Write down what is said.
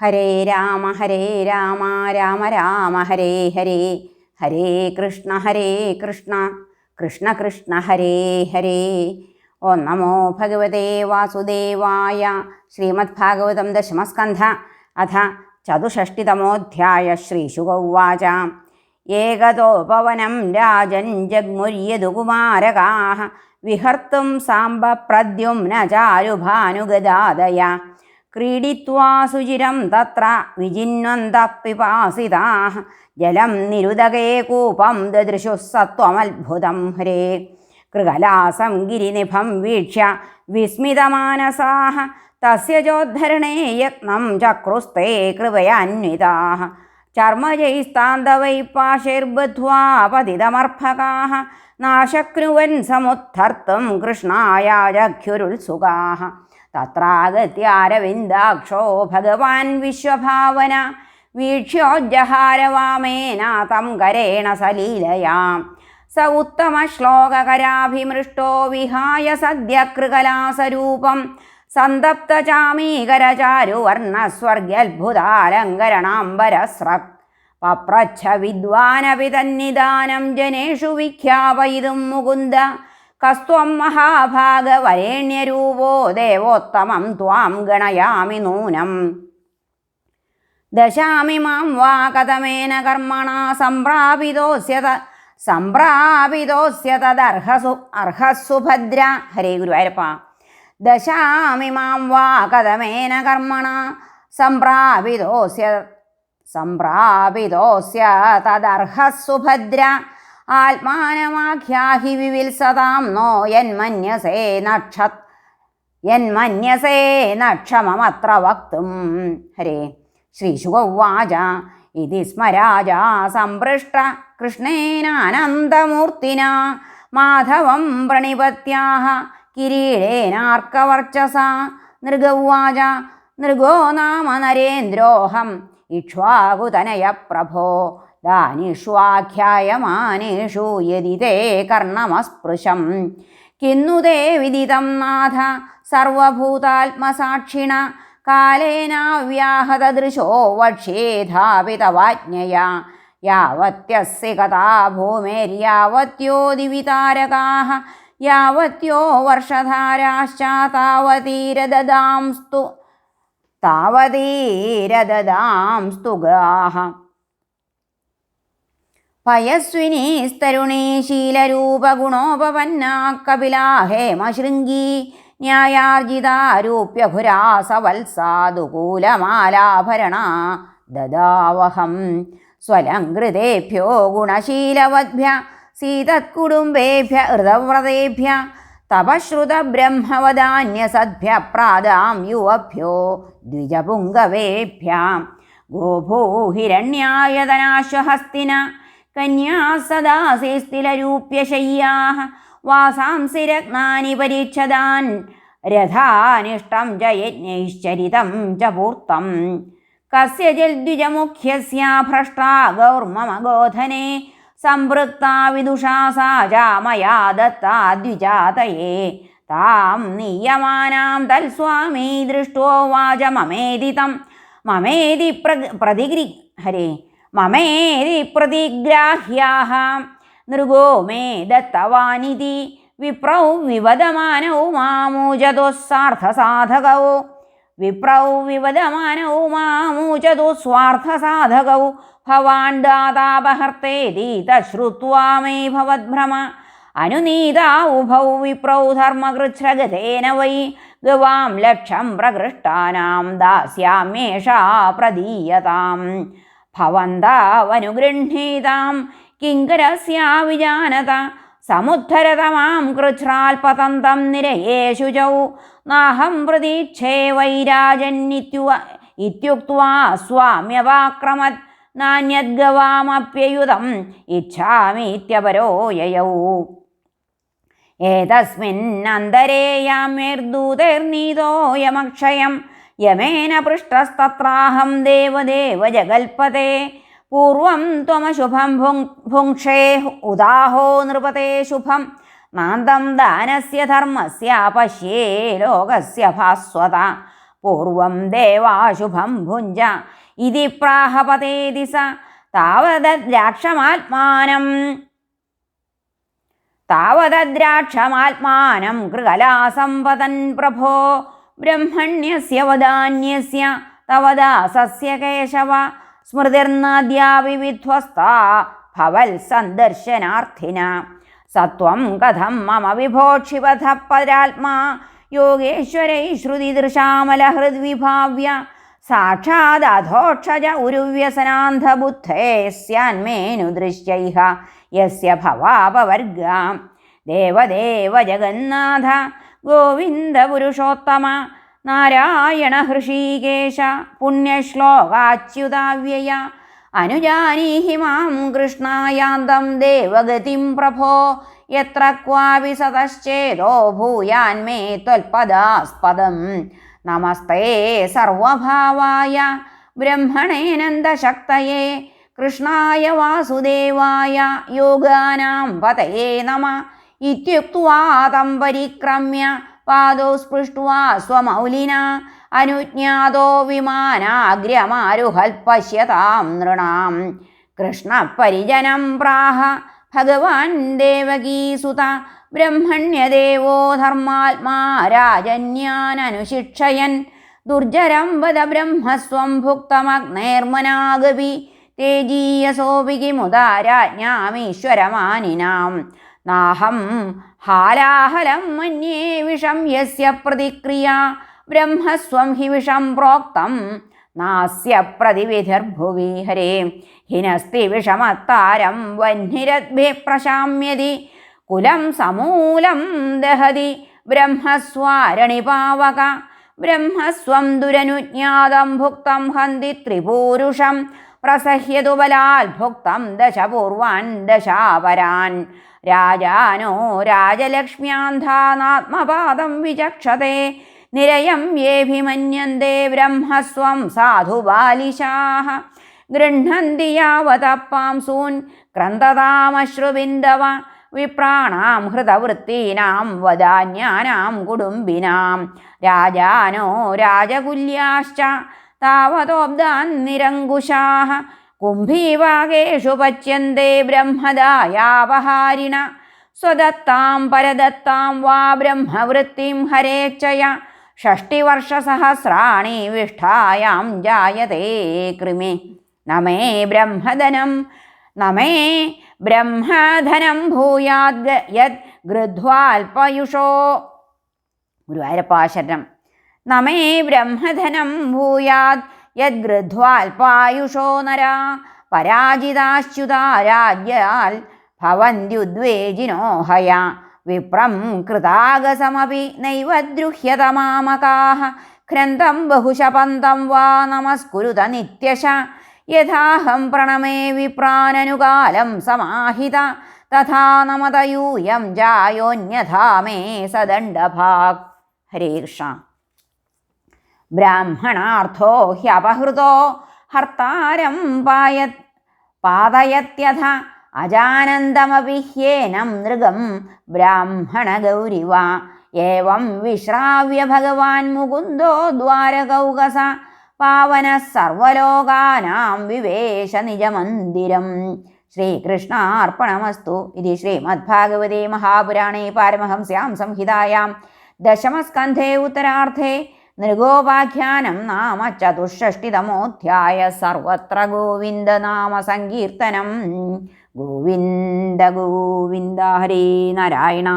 ഹരേ രാമ ഹരേ രാമ രാമ രാമ ഹരേ ഹരേ. ഹരേ കൃഷ്ണ ഹരേ കൃഷ്ണ. കൃഷ്ണ കൃഷ്ണ ഹരേ ഹരേ. ഓ നമോ ഭഗവതേ വാസുദേവായ ശ്രീമദ്ഭാഗവതം ദശമസ്കന്ധ അഥ ചതുഷ്ടിതമോധ്യായ ശ്രീശുഗൗവാച ഏകതോപവനം രാജൻ ജഗ്മുര്യതുകുമാരകാ വിഹർത്തും സാംബ പ്രദ്യുംന ചാരുഭാനുഗദാദയ. ക്രീഡിത്വാ സുചിരം തത്ര വിജിന്വന്തപ്പിപാസിതാ ജലം നിരുദകേ കൂപം ദദൃശു സത്വമത്ഭുതം ഹരേ. കൃകലാസം ഗിരിനിഭം വീക്ഷ്യ വിസ്മിതമാനസാ. തസ്യ ചോദ്ധരണേ യത്നം ചക്രുസ്തേ കൃപയാന്വിതാ. ചർമ്മജൈസ്താന്തവൈ പാശൈർബദ്ധ്വാ പതിതമർഭകാ. നാശക്നുവൻ സമുദ്ധർത്തും കൃഷ്ണായ ജഖ്യുരുത്സുകാ തത്രാഗത്യാരവിന്ദാക്ഷോ ഭഗവാൻ വിശ്വഭാവന വീക്ഷ്യോജ്ജഹാരവാമേന തം കരേണ സലീലയാം. സ ഉത്തമശ്ലോകകരാഭിമൃഷ്ടോ വിഹായ സദ്യകൃകലാസരൂപം. സന്തപ്തചാമീകരചാരുവർണസ്വർഗ്യത്ഭുതാലങ്കരണാംബരസ്രക് പപ്രച്ഛ വിദ്വാനപി തന്നിദാനം ജനേഷു വിഖ്യാപയിതും മുകുന്ദ. കസ്ത്വം മഹാഭാഗവരേണ്യരൂപോ ദേവോത്തമം ത്വാം ഗണയാമി നൂനം. ദശാമി മാം വാ കഥമേന കർമ്മണ സംപ്രാപിതോസ്യ ത- സംപ്രാപിതോസ്യ തദർഹസു അർഹസ്സു ഭദ്ര ഹരേ ഗുരുവായൂരപ്പ. ദശാമി മാം വാ കഥമേന കർമ്മണ സംപ്രാപിതോസ്യ സംപ്രാപിതോസ്യ തദർഹസ്സു ആത്മാനമാഖ്യാഹി വിവിൽസതാം നോ യന്മന്യസേ നക്ഷത് യന്മന്യസേ നക്ഷമമത്ര വക്തും. ഹരേ. ശ്രീശുഗവാച ഇതി സ്മരാജാ സംപൃഷ്ട കൃഷ്ണേനാനന്ദമൂർത്തിന. മാധവം പ്രണിപത്യാഹ കിരീടേനാർക്കവർച്ചസ. നൃഗ ഉവാച നൃഗോ നാമ നരേന്ദ്രോഹം. ഇക്ഷ്വാകുതനയ പ്രഭോ. ദാനിഷ്വാഖ്യായമാനേഷു യതി തേ കർണമസ്പൃശം. കിന്നു തേ വിദിതം നാഥ സർവഭൂതാത്മസാക്ഷിണ. കാലേനാവ്യാഹതദൃശോ വക്ഷ്യേധാപിതവാജ്ഞയാ യാവത്യസ്യ കഥാ ഭൂമേര്യാവത്യോ ദിവിതാരകാः യാവത്യോ വർഷധാരാശ്ച താവതീരദദാംസ്തു താവതീരദദാംസ്തുഗാः പയസ്വിനീസ്തരുണീ ശീലരൂപഗുണോപപന്നാ കപിലാ ഹേമശൃംഗീ ന്യായാർജിതാരൂപ്യഭുരാസവത്സാദുകൂലമാലാഭരണ ദദാവഹം. സ്വലംകൃതേഭ്യോ ഗുണശീലവദ്ഭ്യ സീതത്കുടുംബേഭ്യ ഹൃതവ്രതേഭ്യ തപശ്രുതബ്രഹ്മവദാന്യസദ്ഭ്യ പ്രാദാം യുവഭ്യോ ദ്വിജപുങ്കവേഭ്യ ഗോഭൂഹിരണ്യായതനാശ്വഹസ്തിന കന്യാ സദാസേസ്തിലരൂപ്യശയ്യാः വാസാംസി രത്നാനി പരീക്ഷതാൻ രഥാനിഷ്ടം ച യജ്ഞൈശ്ചരിതം ച പൂർത്തം കസ്യചിദ്വിജമുഖ്യസ്യ ഭ്രഷ്ടാ ഗൗർമമഗോധനെ സംപൃക്താ വിദുഷാ സാ ച മയാ ദത്താ ദ്വിജാതയേ താം നീയമാനാം തൽസ്വാമീ ദൃഷ്ടോ വാച മമേതി പ്ര പ്രതിഗ്രി ഹരേ. മമേതി പ്രതിഗ്രാഹ്യാः നൃഗോ മേ ദത്തവാനിതി വിപ്രൗ വിവദമാനൗ മാമൂചതോസ്സാർത്ഥസാധകൗ. വിപ്രൗ വിവദമാനൗ മാമൂചതു സ്വാർത്ഥസാധകൗ ഭവാൻ ദാതാപഹർത്തേതി തശ്രുത്വാ മേ ഭവദ്ഭ്രമ. അനുനീതാ ഉഭൗ വിപ്രൗ ധർമ്മകൃച്ഛ്രഗതേന വൈ. ഗവാം ലക്ഷം പ്രകൃഷ്ടാനാം ദാസ്യാമ്യേഷാ പ്രദീയതാം. ഭവന്താവനുഗൃഹീതാം കിങ്കരസ്യാ വിജാനത സമുദ്ധരതമാം കൃച്ഛ്രാൽപതന്തം നിരയേഷു ചൗ നാഹം പ്രതീക്ഷേ വൈരാജന്നിത്യുവ ഇത്യുക്വാ സ്വാമ്യവാക്രമത് നാന്യദ്ഗവാമപ്യയുതം ഇച്ഛാമീത്യപരോ യയൗ. ഏതസ്മിന്നന്തരേ യാമ്യർദൂതൈർനീതോയമക്ഷയം യമേന പൃഷ്ടസ്തത്രാഹം ദേവദേവ ജഗൽപതേ. പൂർവം ത്വമശുഭം ഭുങ് ഭുങ്ക്ഷേ ഉദാഹോ നൃപതേ ശുഭം നാന്തം ദാനസ്യ ധർമ്മസ്യ പശ്യേ ലോകസ്യ ഭാസ്വത പൂർവം ദേവാശുഭം ഭുഞ്ച ഇതി പ്രാഹപതേതി സ താവദ്രാക്ഷമാത്മാനം താവദ്രാക്ഷമാത്മാനം കൃകലാസമ്പതൻ പ്രഭോ ബ്രഹ്മണ്യസ്യ വദാന്യസ്യ തവദാസസ്യ കേശവ സ്മൃതിർനാദ്യാപി വിധ്വസ്താ ഭവൽ സന്ദർശനാർത്ഥിന. സത്വം കഥം മമ വിഭോക്ഷിപഥ പരാത്മാ യോഗേശ്വരൈ ശ്രുതിദൃശാമലഹൃദ്വിഭാവ്യ സാക്ഷാദധോക്ഷജ ഉരുവ്യസനാന്ധബുദ്ധേ സ്യാന്മേനുദൃശ്യൈഹ യസ്യ ഭവാപവർഗ. ദേവദേവ ജഗന്നാഥ. ഗോവിന്ദ പുരുഷോത്തമ. നാരായണ ഹൃഷീകേശ പുണ്യശ്ലോകാച്യുതാവ്യയ അനുജാനീഹി മാം കൃഷ്ണായാന്തം ദേവഗതിം പ്രഭോ എത്ര ക്വാപി സതശ്ചേതോ ഭൂയാന്മേ ത്വൽപദാസ്പദം. നമസ്തേ സർവഭാവായ ബ്രഹ്മണേനന്ദശക്തയേ കൃഷ്ണായ വാസുദേവായ യോഗാനാം പതയേ നമ. ഇത്യുക്ത്വാ തം പരിക്രമ്യ പാദോ സ്പൃഷ്ട്വാ സ്വമൗലിന. അനുജ്ഞാതോ വിമാനാഗ്രമാരുഹൽപശ്യതാം നൃണാം. കൃഷ്ണപരിജനം പ്രാഹ ഭഗവാൻ ദേവകീസുത. ബ്രഹ്മണ്യദേവോ ധർമാത്മാ രാജന്യാനനുശിക്ഷയൻ. ദുർജരം വദ ബ്രഹ്മസ്വം ഭുക്തമഗ്നേർമനാഗവി. തേജീയസോപി കിമുദാരാജ്ഞാമീശ്വരമാനിനാം നാഹം ഹാലാഹലം മന്യേ വിഷം യസ്യ പ്രതിക്രിയ ബ്രഹ്മസ്വം ഹി വിഷം പ്രോക്തം. നാസ്യ പ്രതിവിധിർഭുവി ഹരേ ഹിനസ്തി വിഷമത്താരം വഹ്നിരദ്ഭി പ്രശാമ്യതി കുലം സമൂലം ദഹതി ബ്രഹ്മസ്വാരണിപാവക ബ്രഹ്മസ്വം ദുരനുജ്ഞാതം ഭുക്തം ഹന്തി ത്രിപൂരുഷം. പ്രസഹ്യതു ബലാൽ ഭുക്തം ദശപൂർവാൻ ദശാപരാൻ. രാജാനോ രാജലക്ഷ്മ്യാന്ധാനാത്മപാദം വിചക്ഷത്തെ നിരയം യേഭിമന്യന്തേ ബ്രഹ്മസ്വം സാധുബാലിശാः ഗൃഹന്തി യാവതപ്പാംസൂൻ ക്രന്ദതാമശ്രുബിന്ദവ. വിപ്രാണാം ഹൃതവൃത്തീനാം വദാന്യാനാം കുടുംബിനാം. രാജാനോ രാജകുല്യാശ്ച. താവതോബ്ദാന്നിരങ്കുശാഃ കുംഭീവാകേഷു പച്യന്തേ ബ്രഹ്മദായാപഹാരിണ. സ്വദത്താം പരദത്താം വാ ബ്രഹ്മവൃത്തിം ഹരേച്ഛയ ഷഷ്ടിവർഷസഹസ്രാണി വിഷ്ഠായാം ജായതേ കൃമി. നമേ ബ്രഹ്മധനം നമേ ബ്രഹ്മധനം ഭൂയാദ് യത് ഗൃധ്വാൽപയുഷോ. ഗുരുവായൂരപ്പാശരണം നമേ ബ്രഹ്മധനം ഭൂയാത്. യദ്ഗൃധ്വാൽപായുഷോ നര. പരാജിതാശ്ച്യുതാ രാജ്യാൽ ഭവന്ത്യുദ്വേജിനോ ഹയ. വിപ്രം കൃതാഗസമപി നൈവദ്രുഹ്യതമാമകാഹ ദ്രുഹ്യതമാമകാः ഘ്രന്തം ബഹുശപന്തം വാ നമസ്കുരുത നിത്യശ. യഥാഹം പ്രണമേ വിപ്രാനനുകാലം സമാഹിത. തഥാ നമതയൂയം ജായോന്യഥാമേ സദണ്ഡഭാഗ് ഹരേ കൃഷ്ണ. ബ്രാഹ്മണാർത്ഥോ ഹ്യപഹൃതോ ഹർത്താരം പായത് പാതയത്യഥ അജാനന്ദമപി ഹ്യേനം നൃഗം ബ്രാഹ്മണഗൗരിവ. ഏവം വിശ്രാവ്യ ഭഗവാൻ മുകുന്ദോ ദ്വാരകൗകസ പാവന സർവലോകാനാം വിവേശ നിജമന്ദിരം. ശ്രീകൃഷ്ണാർപ്പണമസ്തു. ഇത് ശ്രീമദ്ഭാഗവതേ മഹാപുരാണേ പാരമഹംസ്യാം സംഹിതായാം. ദശമസ്കന്ധേ ഉത്തരാർത്ഥേ നൃഗോപാഖ്യാനം നാമ ചതുഷ്ഷഷ്ടിതമോധ്യായ സർവത്ര ഗോവിന്ദനാമ സങ്കീർത്തനം ഗോവിന്ദ ഗോവിന്ദ ഹരേ നാരായണ.